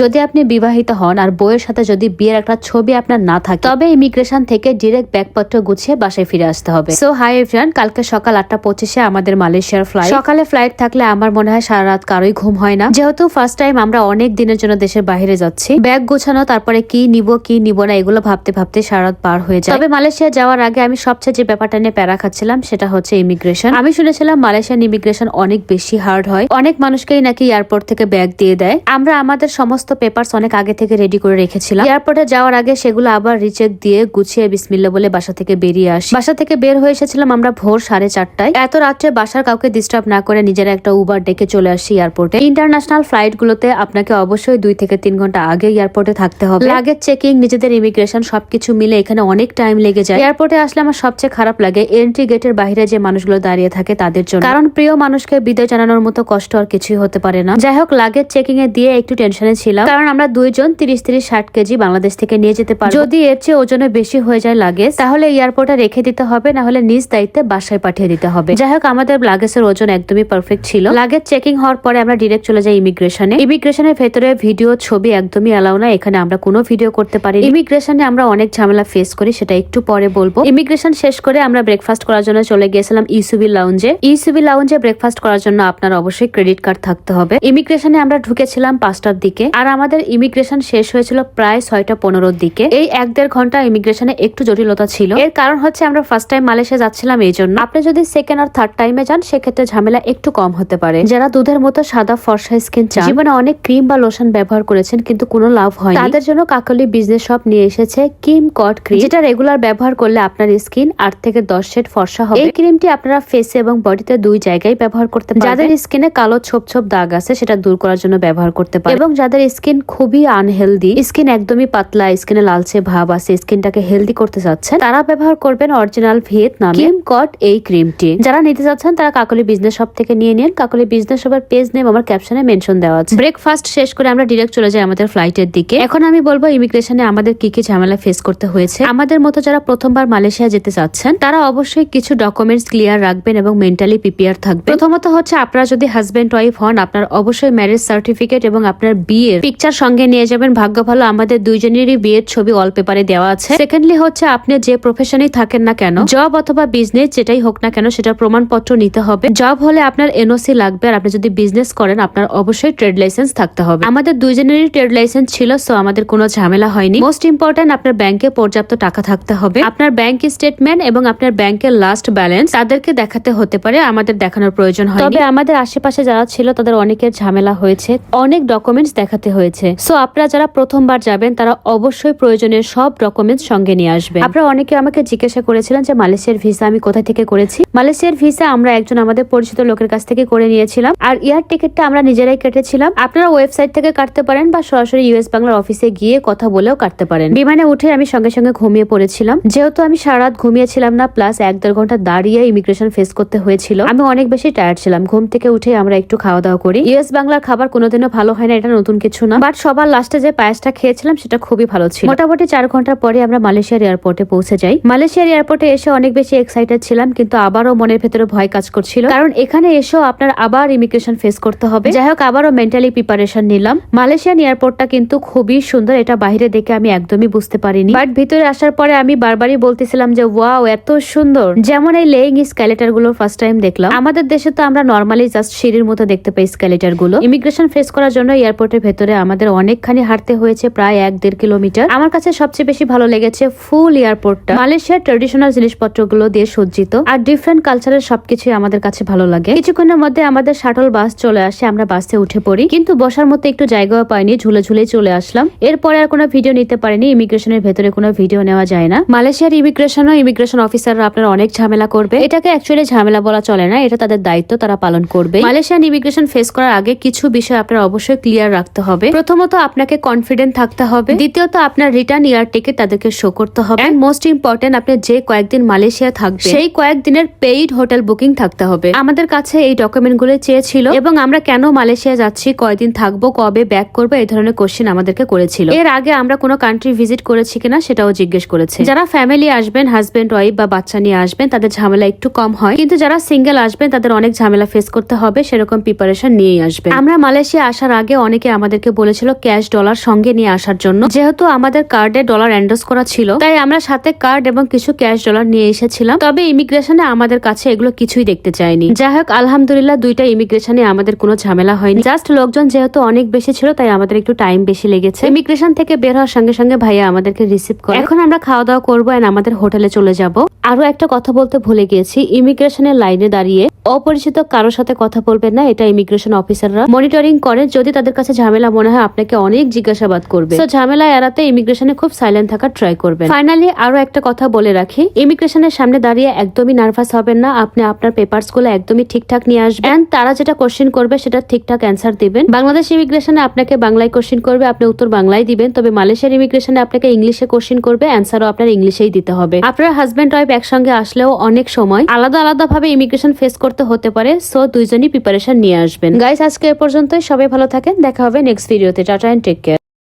যদি আপনি বিবাহিত হন আর বইয়ের সাথে যদি বিয়ের একটা ছবি আপনার না থাকে, তবে ইমিগ্রেশন থেকে ডিরেক্ট ব্যাগপত্র গুছিয়ে বাসায় ফিরে আসতে হবে। সো হাই এভরিওয়ান কালকে সকাল আটটা পঁচিশে আমাদের মালয়েশিয়ার ফ্লাইট সকালে ফ্লাইট থাকলে আমার মনে হয় সারা রাত কারোই ঘুম হয় না। যেহেতু ফার্স্ট টাইম আমরা অনেক দিনের জন্য দেশের বাইরে যাচ্ছি ব্যাগ গোছানো, তারপরে কি নিব কি নিব না, এগুলো ভাবতে ভাবতে সারা রাত পার হয়ে যায়। তবে মালয়েশিয়া যাওয়ার আগে আমি সবচেয়ে যে ব্যাপারটা নিয়ে প্যারা খাচ্ছিলাম, সেটা হচ্ছে ইমিগ্রেশন আমি শুনেছিলাম মালয়েশিয়ান ইমিগ্রেশন অনেক বেশি হার্ড হয়। অনেক মানুষকেই নাকি এয়ারপোর্ট থেকে ব্যাগ দিয়ে দেয়। আমরা আমাদের সমস্ত পেপারস অনেক আগে থেকে রেডি করে রেখেছিলাম। এয়ারপোর্টে যাওয়ার আগে সেগুলো আবার রিচেক দিয়ে গুছিয়ে বিসমিল্লা বলে বাসা থেকে বেরিয়ে আসি। বাসা থেকে বের হয়ে এসেছিলাম আমরা ভোর সাড়ে চারটায়। এত রাত্রে বাসার কাউকে ডিস্টার্ব না করে নিজেরা একটা উবার ডেকে চলে আসি এয়ারপোর্টে। ইন্টারন্যাশনাল ফ্লাইট গুলোতে আপনাকে অবশ্যই দুই থেকে তিন ঘণ্টা আগে এয়ারপোর্টে থাকতে হবে। লাগেজ চেকিং নিজেদের ইমিগ্রেশন সবকিছু মিলে এখানে অনেক টাইম লেগে যায়। এয়ারপোর্টে আসলে আমার সবচেয়ে খারাপ লাগে এন্ট্রি গেটের বাইরে যে মানুষগুলো দাঁড়িয়ে থাকে তাদের জন্য। কারণ প্রিয় মানুষকে বিদায় জানানোর মতো কষ্ট আর কিছুই হতে পারে না। যাই হোক লাগেজ চেকিং এ দিয়ে একটু টেনশনে ছিলাম কারণ আমরা দুইজন তিরিশ তিরিশ ষাট কেজি বাংলাদেশ থেকে নিয়ে যেতে পারি যদি এর চেয়ে ওজনে বেশি হয়ে যায় লাগেজ তাহলে এয়ারপোর্টে রেখে দিতে হবে না হলে নিজ দায়িত্বে বাসায় পাঠিয়ে দিতে হবে। যাই হোক আমাদের লাগেজের ওজন একদমই পারফেক্ট ছিল। লাগেজ চেকিং হওয়ার পরে আমরা ডিরেক্ট চলে যাই ইমিগ্রেশনে ইমিগ্রেশনের ভেতরে ভিডিও ছবি একদমই অ্যালাউ না এখানে আমরা কোনো ভিডিও করতে পারি ইমিগ্রেশনে আমরা অনেক ঝামেলা ফেস করি সেটা একটু পরে বলব। ইমিগ্রেশন শেষ করে আমরা ব্রেকফাস্ট করার জন্য চলে গিয়েছিলাম ইসুবি লাউঞ্জে ইসুবি লাউঞ্জে ব্রেকফাস্ট করার জন্য আপনার অবশ্যই ক্রেডিট কার্ড থাকতে হবে। ইমিগ্রেশনে আমরা ঢুকেছিলাম পাঁচটার দিকে। আর আমাদের ইমিগ্রেশন শেষ হয়েছিল প্রায় ছয়টা পনেরোর দিকে। এই এক দেড় ঘণ্টা ইমিগ্রেশনে একটু জটিলতা ছিল। এর কারণ হচ্ছে আমরা ফার্স্ট টাইম মালয়েশিয়া যাচ্ছিলাম এই জন্য। আপনি যদি সেকেন্ড আর থার্ড টাইমে যান, সেক্ষেত্রে ঝামেলা একটু কম হতে পারে। যারা দুধের মতো সাদা ফর্সা স্কিন চান, জীবনে অনেক ক্রিম বা লোশন ব্যবহার করেছেন, কিন্তু কোনো লাভ হয় তাদের জন্য কাকলি বিজনেস শপ নিয়ে এসেছে কিম কট ক্রিম যেটা রেগুলার ব্যবহার করলে আপনার স্কিন আট থেকে দশ শেড ফর্সা হবে। এই ক্রিমটি আপনারা ফেসে এবং বডিতে দুই জায়গায় ব্যবহার করতে পারেন যাদের স্কিনে কালো ছোপ ছোপ দাগ আছে, সেটা দূর করার জন্য ব্যবহার করতে পারেন এবং যাদের স্কিন খুবই আনহেলদি স্কিন একদমই পাতলা স্কিনে লালচে ভাব আছে স্কিনটাকে হেলদি করতে চাচ্ছেন, তারা ব্যবহার করবেন অরিজিনাল ভিয়েতনাম কিম কট এই ক্রিমটি যারা নিতে চাচ্ছেন, তারা কাকলি বিজনেস শপ থেকে নিয়ে নিন। কাকলি বিজনেস শপের পেজ নেম আমার ক্যাপশনে মেনশন দেওয়া আছে। ব্রেকফাস্ট শেষ করে আমরা ডিরেক্ট চলে যাই আমাদের ফ্লাইটের দিকে। এখন আমি বলব ইমিগ্রেশনে আমাদের কি কি ঝামেলা ফেস করতে হয়েছে। আমাদের মতো যারা প্রথমবার মালয়েশিয়া যেতে চাচ্ছেন, তারা অবশ্যই কিছু ডকুমেন্টস ক্লিয়ার রাখবেন এবং মেন্টালি প্রিপেয়ার থাকবেন। প্রথমত হচ্ছে, আপনারা যদি হাজবেন্ড ওয়াইফ হন, আপনার অবশ্যই ম্যারেজ সার্টিফিকেট এবং আপনার বিয়ের পিকচার সঙ্গে নিয়ে যাবেন। ভাগ্য ভালো, আমাদের দুইজনেরই বিয়ের ছবি অল পেপারে দেওয়া আছে। সেকেন্ডলি হচ্ছে, আপনি যে প্রফেশনেই থাকেন না কেন জব অথবা বিজনেস যেটাই হোক না কেন সেটা প্রমাণপত্র নিতে হবে। জব হলে আপনার এনওসি লাগবে আর আপনি যদি বিজনেস করেন, আপনার অবশ্যই ট্রেড লাইসেন্স থাকতে হবে। আমাদের দুইজনেরই ট্রেড লাইসেন্স ছিল সো আমাদের কোনো ঝামেলা হয়নি। মোস্ট ইম্পর্টেন্ট আপনার ব্যাংকে পর্যাপ্ত টাকা থাকতে হবে। আপনার ব্যাংক স্টেটমেন্ট এবং আপনার ব্যাংকের লাস্ট ব্যালেন্স তাদেরকে দেখাতে হতে পারে, আমাদের দেখানোর প্রয়োজন হয় তবে আমাদের আশেপাশে যারা ছিল, তাদের অনেকের ঝামেলা হয়েছে। অনেক ডকুমেন্টস দেখাতে হয়েছে। সো আপনারা যারা প্রথমবার যাবেন, তারা অবশ্যই প্রয়োজনীয় সব ডকুমেন্টস সঙ্গে নিয়ে আসবেন। আপনারা অনেকে আমাকে জিজ্ঞাসা করেছিলেন যে, মালয়েশিয়ার ভিসা আমি কোথা থেকে করেছি? মালয়েশিয়ার ভিসা আমরা একজন আমাদের পরিচিত লোকের কাছ থেকে করে নিয়েছিলাম। আর এয়ার টিকিটটা আমরা নিজেরাই কেটেছিলাম। আপনারা ওয়েবসাইট থেকে কাটতে পারেন বা সরাসরি ইউএস বাংলার অফিসে গিয়ে কথা বলেও কাটতে পারেন। বিমানে উঠে আমি সঙ্গে সঙ্গে ঘুমিয়ে পড়েছিলাম। যেহেতু আমি সারা রাত ঘুমিয়েছিলাম না, প্লাস এক দেড় ঘণ্টা দাঁড়িয়ে ইমিগ্রেশন ফেস করতে হয়েছিল, আমি অনেক বেশি টায়ার্ড ছিলাম। ঘুম থেকে উঠে আমরা একটু খাওয়া দাওয়া করি। ইউএস বাংলার খাবার কোনোদিনও ভালো হয় না, এটা নতুন কিছু না বাট সবার লাস্টে যে পায়েসটা খেয়েছিলাম সেটা খুবই ভালো ছিল। মোটামুটি চার ঘণ্টা পরে আমরা মালয়েশিয়ার এয়ারপোর্টে পৌঁছে যাই। মালয়েশিয়ার এয়ারপোর্টে এসে অনেক বেশি এক্সাইটেড ছিলাম, কিন্তু আবারও মনের ভেতরে ভয় কাজ করছিল। কারণ এখানে এসেও আপনার আবার ইমিগ্রেশন ফেস করতে হবে। যাই হোক, আবারও মেন্টালি প্রিপারেশন নিলাম। মালয়েশিয়ান এয়ারপোর্টটা কিন্তু খুবই সুন্দর, এটা বাইরে দেখে আমি একদমই বুঝতে পারিনি। বাট ভিতরে আসার পরে আমি বারবারই বলতেছিলাম যে ওয়াও এত সুন্দর! যেমন এই লেইং স্ক্যালেটারগুলো ফার্স্ট টাইম দেখলাম। আমাদের দেশে তো আমরা নর্মালি জাস্ট সিঁড়ির মতো দেখতে পাই স্ক্যালেটারগুলো। ইমিগ্রেশন ফেস করার জন্য এয়ারপোর্টের ভেতরে আমাদের অনেকখানি হাঁটতে হয়েছে, প্রায় এক দেড় কিলোমিটার। আমার কাছে সবচেয়ে বেশি ভালো লেগেছে ফুল এয়ারপোর্টটা। মালয়েশিয়ার ট্রেডিশনাল জিনিসপত্রগুলো দিয়ে সজ্জিত আর ডিফারেন্ট কালচারের সবকিছু আমাদের কাছে ভালো লাগে। কিছুক্ষণের মধ্যে আমাদের শাটল বাস চলে আসে, আমরা বাসে উঠে পড়ি। কিন্তু বসার মতো একটু জায়গাও পাইনি ঝুলে ঝুলে চলে আসলাম। এরপরে আর কোনো ভিডিও নিতে পারিনি ইমিগ্রেশনের ভেতরে কোনো ভিডিও নেওয়া যায় না। মালয়েশিয়ার ইমিগ্রেশন ও ইমিগ্রেশন অফিসাররা আপনার অনেক ঝামেলা করবে। এটাকে অ্যাকচুয়ালি ঝামেলা বলা চলে না, এটা তাদের দায়িত্ব, তারা পালন করবে। মালয়েশিয়ান ইমিগ্রেশন ফেস করার আগে কিছু বিষয় আপনার অবশ্যই ক্লিয়ার রাখতে হবে। প্রথমত আপনাকে কনফিডেন্ট থাকতে হবে। দ্বিতীয়ত, আপনার রিটার্ন ইয়ার টিকিট তাদেরকে শো করতে হবে। মোস্ট ইম্পর্টেন্ট আপনি যে কয়েকদিন মালয়েশিয়া থাকবে সেই কয়েকদিনের পেইড হোটেল বুকিং থাকতে হবে। আমাদের কাছে এই ডকুমেন্টগুলো চেয়েছিল এবং আমরা কেন মালয়েশিয়া যাচ্ছি, কয়দিন থাকব, কবে ব্যাক করব, এই ধরনের কোশ্চেন আমাদেরকে করেছিল। এর আগে আমরা কোনো কান্ট্রি ভিজিট করেছি কিনা সেটাও জিজ্ঞেস করেছে। যারা ফ্যামিলি আসবেন হাজবেন্ড ওয়াইফ বা বাচ্চা নিয়ে আসবেন, তাদের ঝামেলা একটু কম হয়। কিন্তু যারা সিঙ্গেল আসবেন, তাদের অনেক ঝামেলা ফেস করতে হবে, সেরকম প্রিপারেশন নিয়েই আসবেন। আমরা মালয়েশিয়া আসার আগে অনেকে আমাদের আমাদেরকে বলেছিল ক্যাশ ডলার সঙ্গে নিয়ে আসার জন্য। যেহেতু আমাদের কার্ডে ডলার এন্ডোস করা ছিল, তাই আমরা সাথে কার্ড এবং কিছু ক্যাশ ডলার নিয়ে এসেছিলাম। তবে ইমিগ্রেশনে আমাদের কাছে এগুলো কিছুই দেখতে চাইনি। যাই হোক আলহামদুলিল্লাহ দুইটা ইমিগ্রেশনে আমাদের কোনো ঝামেলা হয়নি। জাস্ট লোকজন যেহেতু অনেক বেশি ছিল, তাই আমাদের একটু টাইম বেশি লেগেছে। ইমিগ্রেশন থেকে বের হওয়ার সঙ্গে সঙ্গে ভাইয়া আমাদেরকে রিসিভ করে, এখন আমরা খাওয়া দাওয়া করব এন্ড আমাদের হোটেলে চলে যাব। আরও একটা কথা বলতে ভুলে গিয়েছি, ইমিগ্রেশনের লাইনে দাঁড়িয়ে অপরিচিত কারোর সাথে কথা বলবেন না, এটা ইমিগ্রেশন অফিসাররা মনিটরিং করে। যদি তাদের কাছে ঝামেলা মনে হয় আপনাকে অনেক জিজ্ঞাসাবাদ করবে। তো ঝামেলা এড়াতে ইমিগ্রেশনে খুব সাইলেন্ট থাকার ট্রাই করবেন। ফাইনালি আরও একটা কথা বলে রাখি। ইমিগ্রেশনের সামনে দাঁড়িয়ে একদমই নার্ভাস হবেন না। আপনি আপনার পেপারসগুলো একদমই ঠিকঠাক নিয়ে আসবেন। তারা যেটা কোশ্চেন করবে, সেটা ঠিকঠাক অ্যান্সার দিবেন। বাংলাদেশ ইমিগ্রেশনে আপনাকে বাংলায় কোশ্চেন করবে, আপনি উত্তর বাংলায় দিবেন। তবে মালয়েশিয়ার ইমিগ্রেশনে আপনাকে ইংলিশে কোশ্চেন করবে অ্যান্সারও আপনার ইংলিশেই দিতে হবে। আপনার হাজব্যান্ড ওয়াইফ একসঙ্গে আসলেও অনেক সময় আলাদা আলাদা ভাবে ইমিগ্রেশন ফেস করতে হতে পারে। সো দুইজনই প্রিপারেশন নিয়ে আসবেন। গাইস আজকে এ পর্যন্তই। সবাই ভালো থাকেন। দেখা হবে নেক্সট ভিডিওতে টাটা এন্ড টেক কেয়ার